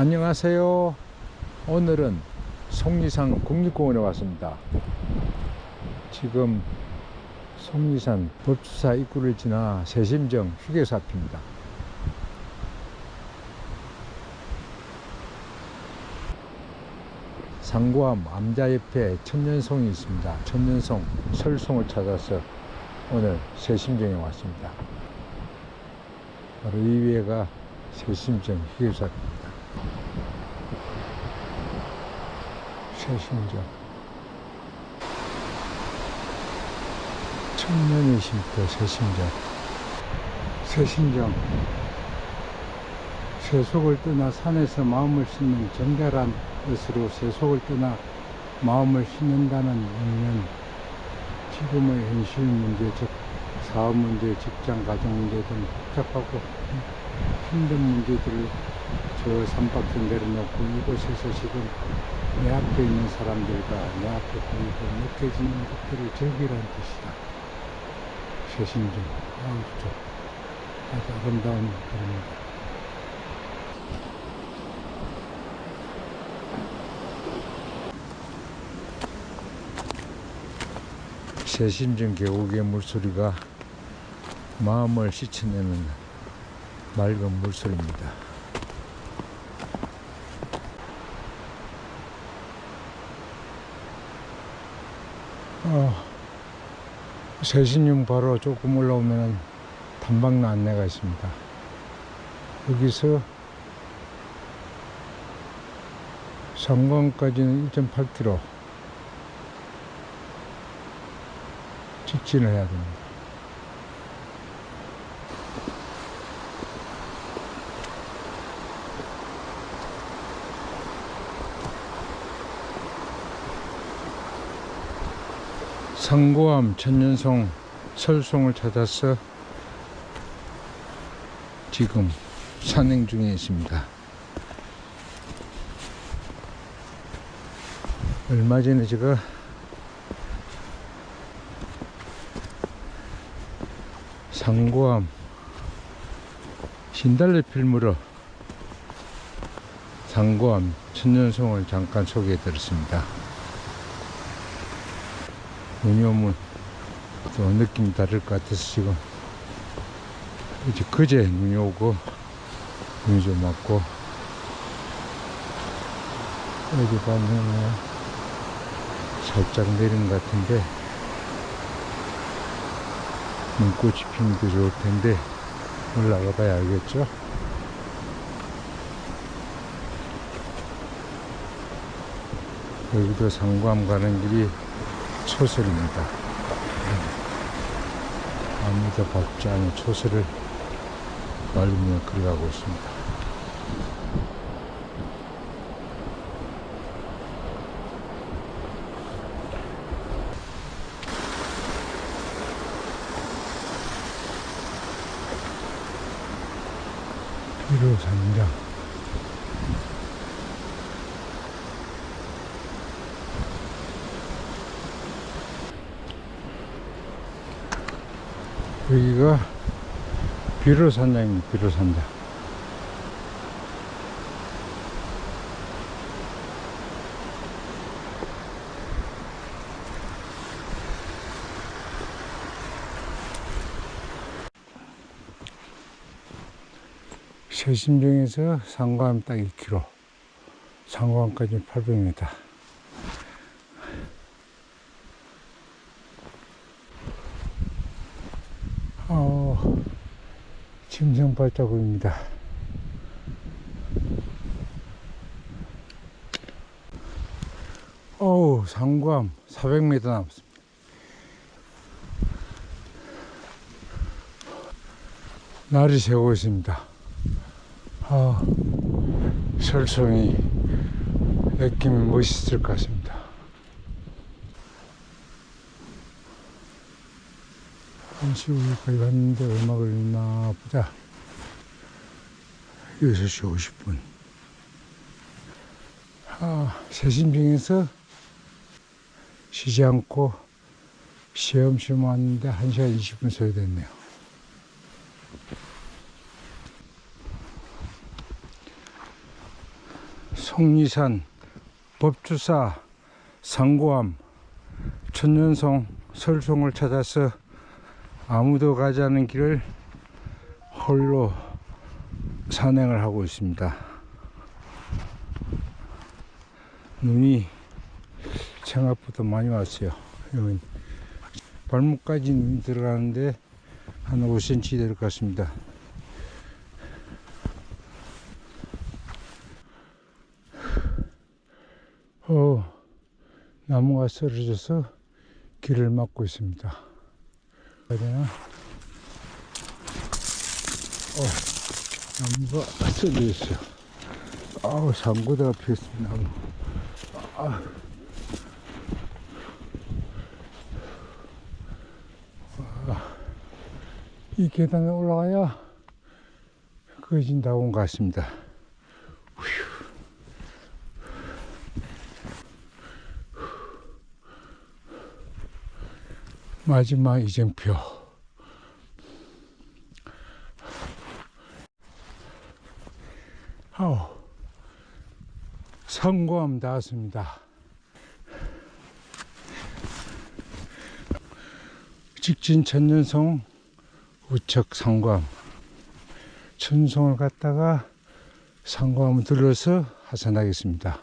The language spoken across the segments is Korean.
안녕하세요. 오늘은 속리산 국립공원에 왔습니다. 지금 속리산 법주사 입구를 지나 세심정 휴게소 앞입니다. 상구암 암자 옆에 천년송이 있습니다. 천년송, 설송을 찾아서 오늘 세심정에 왔습니다. 바로 이 위에가 세심정 휴게소 앞입니다. 세심정. 천년의 쉼터 세심정. 세심정. 세속을 떠나 산에서 마음을 씻는 정결한 뜻으로 세속을 떠나 마음을 씻는다는 의미는 지금의 현실 문제, 즉 사업 문제, 직장, 가정 문제 등 복잡하고 힘든 문제들을 저 산밖에 내려놓고 이곳에서 지금 내 앞에 있는 사람들과 내 앞에 보이고 느껴지는 것들을 즐기라는 뜻이다. 아우, 저 아주 아름다운 글입니다. 새심정 계곡의 물소리가 마음을 씻어내는 맑은 물소리입니다. 어, 새신령 바로 조금 올라오면 단방로 안내가 있습니다. 여기서 상광까지는 1.8km 직진을 해야 됩니다. 상고암 천년송 설송을 찾아서 지금 산행 중에 있습니다. 얼마 전에 제가 상고암 신달래 필무로 상고암 천년송을 잠깐 소개해 드렸습니다. 눈이 오면 또 느낌이 다를 것 같아서 지금 이제 그제 눈이 오고 눈이 좀 왔고 여기 보면 살짝 내린 것 같은데 눈꽃이 피면 더 좋을 텐데 올라가 봐야 알겠죠? 여기도 상구암 가는 길이 초설입니다. 아무도 밟지 않은 초설을 밟으며 걸어가고 있습니다. 비로산장 여기가 비로산장입니다. 비로산장. 세심정에서 상과암 딱 2km, 상과암까지 800m. 어, 짐승 발자국입니다. 어우, 상구암 400m 남았습니다. 날이 새고 있습니다. 아, 설성이 느낌이 멋있을 것 같습니다. 한시 우리까지 갔는데 얼마 걸리나 보자. 6시 50분. 아, 세심중에서 쉬지 않고 시험시험 왔는데 1시간 20분 소요됐네요. 속리산 법주사 상고암 천년송 설송을 찾아서 아무도 가지 않은 길을 홀로 산행을 하고 있습니다. 눈이 생각보다 많이 왔어요. 여기 발목까지 눈이 들어가는데 한 5cm 될 것 같습니다. 어, 나무가 쓰러져서 길을 막고 있습니다. 해야 되나? 어, 나무가 쓰러져 있어요. 아우, 상고대가 피었습니다. 나무. 아. 아, 이 계단에 올라가야 거진다고 온것 같습니다. 마지막 이정표. 아우, 성공함 닿았습니다. 직진 천년성 우측 상광. 천성을 갔다가 상광을 들러서 하산하겠습니다.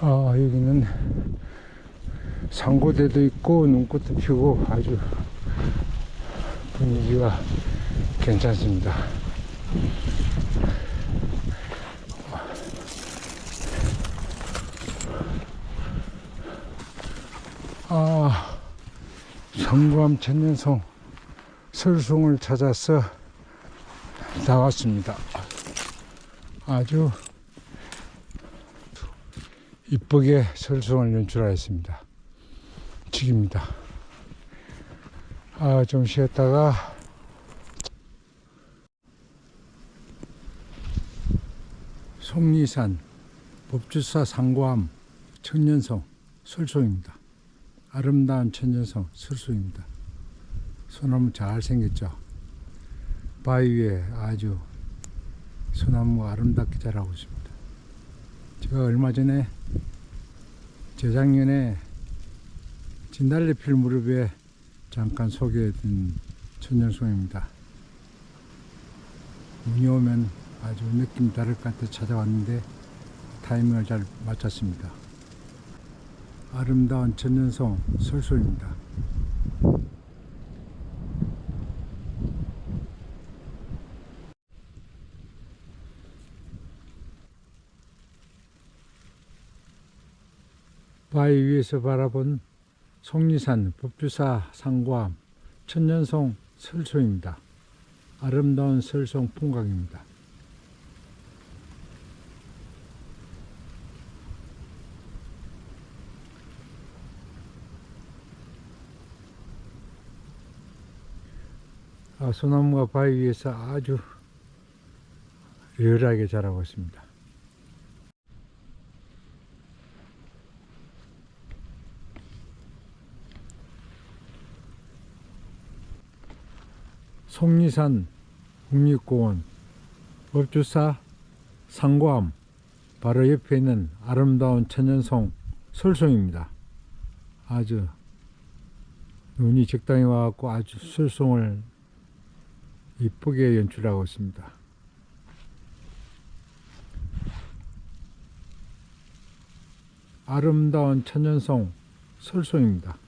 아, 여기는 상고대도 있고 눈꽃도 피고 아주 분위기가 괜찮습니다. 아, 성구암 천년성 설송을 찾아서 나왔습니다. 아주 이쁘게 설송을 연출하였습니다. 지깁니다. 아, 좀 쉬었다가 속리산 법주사 상고암 천년성 설송입니다. 아름다운 천년성 설송입니다. 소나무 잘 생겼죠. 바위 위에 아주 소나무 아름답게 자라고 있습니다. 제가 얼마 전에 재작년에 진달래 필 무렵에 잠깐 소개해드린 천년송입니다. 눈이 오면 아주 느낌 다를 것 같아 찾아왔는데 타이밍을 잘 맞췄습니다. 아름다운 천년송 설소입니다. 바위 위에서 바라본 속리산 법주사 상과암 천년송 설소입니다. 아름다운 설송 풍광입니다. 아, 소나무가 바위 위에서 아주 리얼하게 자라고 있습니다. 속리산 국립공원 법주사 상고암 바로 옆에 있는 아름다운 천연송 설송입니다. 아주 눈이 적당히 와갖고 아주 설송을 이쁘게 연출하고 있습니다. 아름다운 천연송 설송입니다.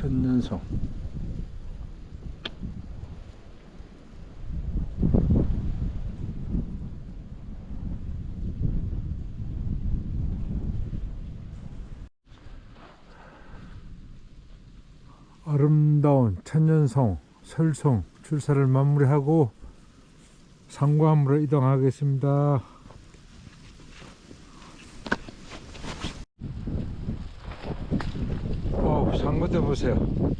천년성 아름다운 천년성 설성 출사를 마무리하고 상과암으로 이동하겠습니다. 저기서 보세요.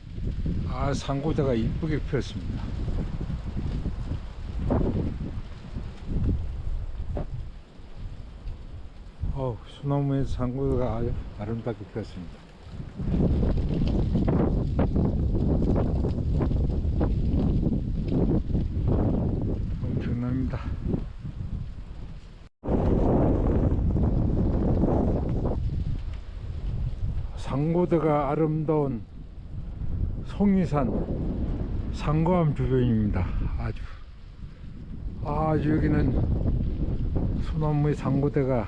아, 상고대가 이쁘게 피었습니다. 어, 소나무에서 상고대가 아주 아름답게 피었습니다. 엄청납니다. 상고대가 아름다운 송리산 상고암 주변입니다. 아주 아주 여기는 소나무의 상고대가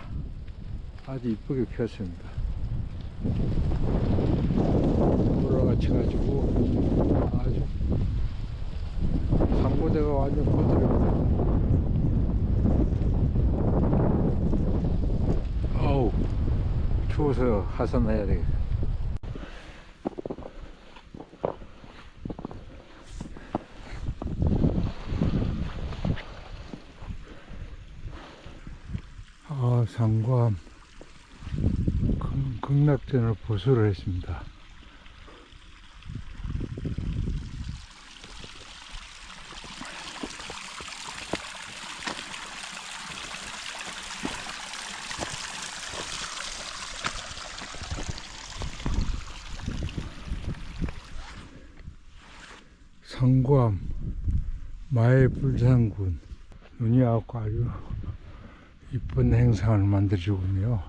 아주 이쁘게 피었습니다. 돌아같이 가지고 아주 상고대가 완전 거들입니다. 아우 추워서 하산해야 되겠다. 아, 극- 극락전을 보수를 했습니다. 상구암 마해불산군 눈이 와고 아주 이쁜 행상을 만들어주군요.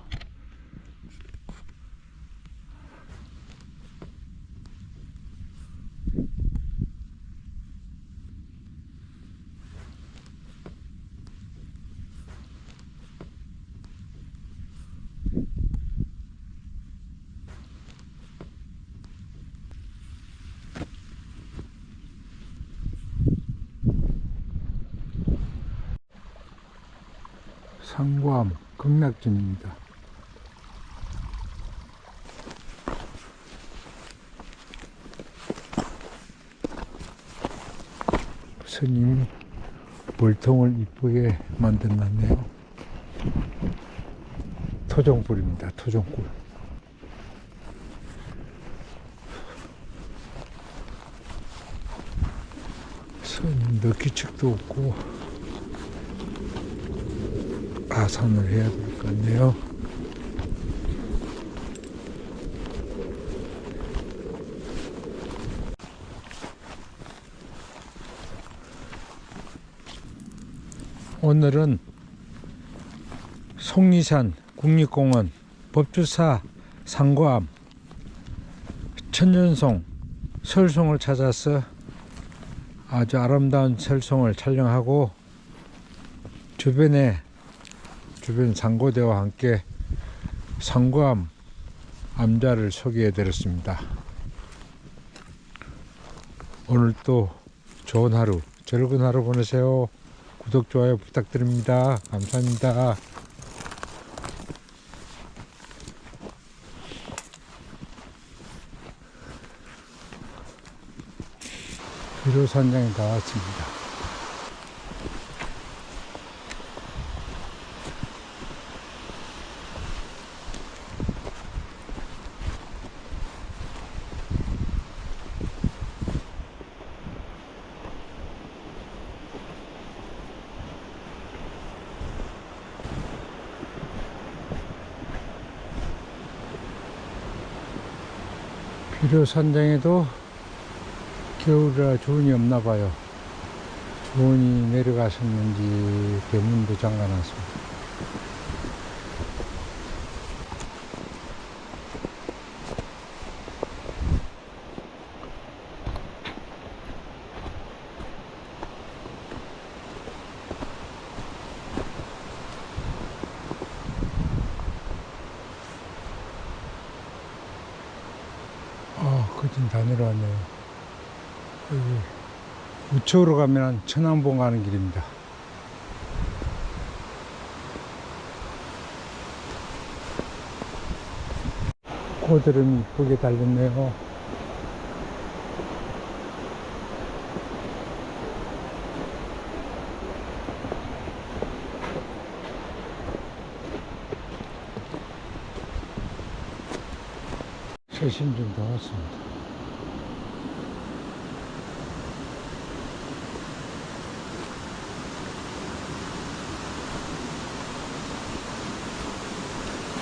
상구암 극락전입니다. 스님이 물통을 이쁘게 만들었네요. 토종불입니다. 토종불. 스님도 규칙도 없고 아산을 해야 될 것 같네요. 오늘은 송리산 국립공원 법주사 상고암 천년송 설송을 찾아서 아주 아름다운 설송을 촬영하고 주변에 주변 상고대와 함께 상고암 암자를 소개해 드렸습니다. 오늘 또 좋은 하루, 즐거운 하루 보내세요. 구독, 좋아요 부탁드립니다. 감사합니다. 비로산장에 나왔습니다. 비료산장에도 겨울이라 주운이 없나 봐요. 주운이 내려가셨는지 대문도 잠가놨습니다. 아, 거진 다 내려왔네요. 여기 우측으로 가면 천왕봉 가는 길입니다. 고드름이 이쁘게 달렸네요. 최신 좀 나왔습니다.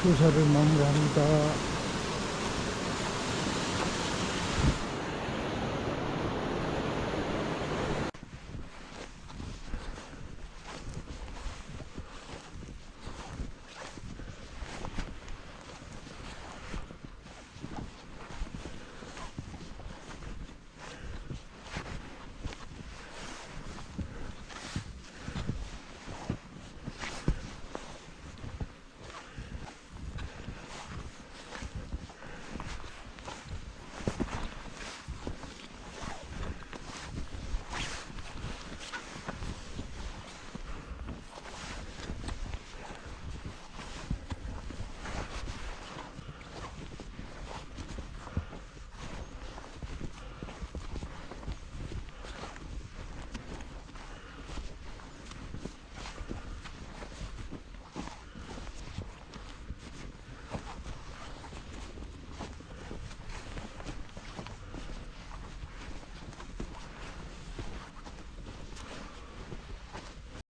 조사를 마무리합니다.